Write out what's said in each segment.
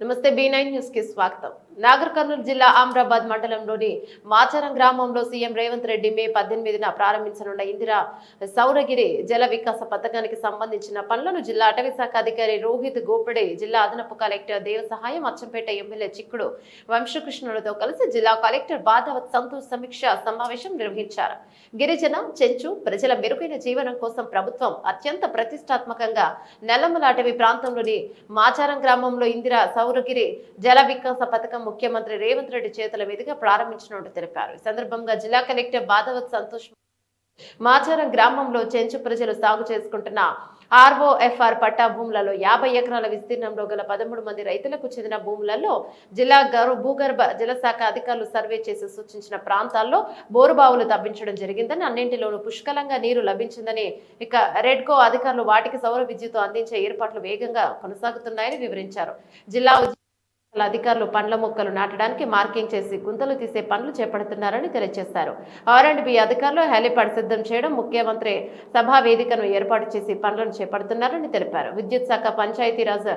నమస్తే B nine news కి స్వాగతం నాగర్ కర్నూలు జిల్లా ఆమ్రాబాద్ మండలంలోని మాచారం గ్రామంలో సీఎం రేవంత్ రెడ్డి మే పద్దెనిమిదిన ప్రారంభించనున్న ఇందిరా సౌరగిరి జల వికాస పథకానికి సంబంధించిన పనులను జిల్లా అటవీ శాఖ అధికారి రోహిత్ గోపడే జిల్లా అదనపు కలెక్టర్ దేవ సహాయం అచ్చంపేట ఎమ్మెల్యే చిక్కుడు వంశకృష్ణులతో కలిసి జిల్లా కలెక్టర్ బాధావత్ సంతోష్ సమీక్ష సమావేశం నిర్వహించారు. గిరిజన చెంచు ప్రజల మెరుగైన జీవనం కోసం ప్రభుత్వం అత్యంత ప్రతిష్టాత్మకంగా నల్లమల అటవీ ప్రాంతంలోని మాచారం గ్రామంలో ఇందిరా సౌరగిరి జల వికాస పథకం ముఖ్యమంత్రి రేవంత్ రెడ్డి చేతుల మీదుగా ప్రారంభించినట్టు తెలిపారు. ఈ సందర్భంగా జిల్లా కలెక్టర్ బాధవత్ సంతోష్ మాచారం గ్రామంలో చెంచు ప్రజలు సాగు చేసుకుంటున్న ఆర్ఓఎఫ్ఆర్ పట్టా భూములలో యాభై ఎకరాల విస్తీర్ణంలో గల పదమూడు మంది రైతులకు చెందిన భూములలో జిల్లా గరు భూగర్భ జలశాఖ అధికారులు సర్వే చేసి సూచించిన ప్రాంతాల్లో బోరుబావులు తవ్వించడం జరిగిందని అన్నింటిలోనూ పుష్కలంగా నీరు లభించిందని ఇక రెడ్కో అధికారులు వాటికి సౌర విద్యుత్ అందించే ఏర్పాట్లు వేగంగా కొనసాగుతున్నాయని వివరించారు. జిల్లా అధికారులు పండ్ల మొక్కలు నాటడానికి మార్కింగ్ చేసి గుంతలు తీసే పనులు చేపడుతున్నారని తెలియజేశారు. ఆర్ అండ్ బి అధికారులు హెలిపాడ్ సిద్ధం చేయడం ముఖ్యమంత్రి సభా వేదికను ఏర్పాటు చేసి పనులను చేపడుతున్నారని తెలిపారు. విద్యుత్ శాఖ Panchayati Raj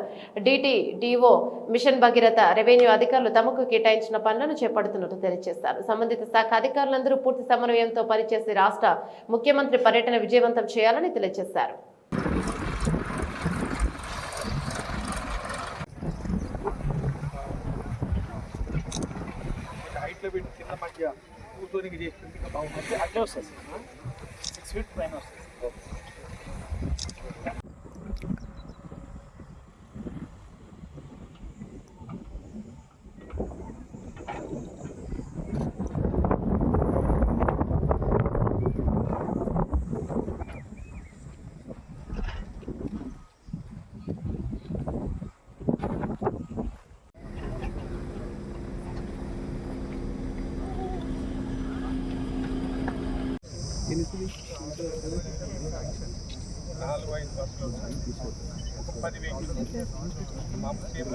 DT DO mission Bhagiratha revenue అధికారులు తమకు కేటాయించిన పనులను చేపడుతున్నట్టు తెలియజేశారు. సంబంధిత శాఖ అధికారులందరూ పూర్తి సమన్వయంతో పనిచేసి రాష్ట్ర ముఖ్యమంత్రి పర్యటన విజయవంతం చేయాలని తెలియజేశారు. హైట్లో మంచిగా కూర్చొని చేసి బాగుంటుంది. అట్లే వస్తుంది. సిక్స్ ఫీట్ పైన వస్తుంది. నాలుగు ఐదు బస్సులు ఒక పది వెహికల్ మామూలు సేమ్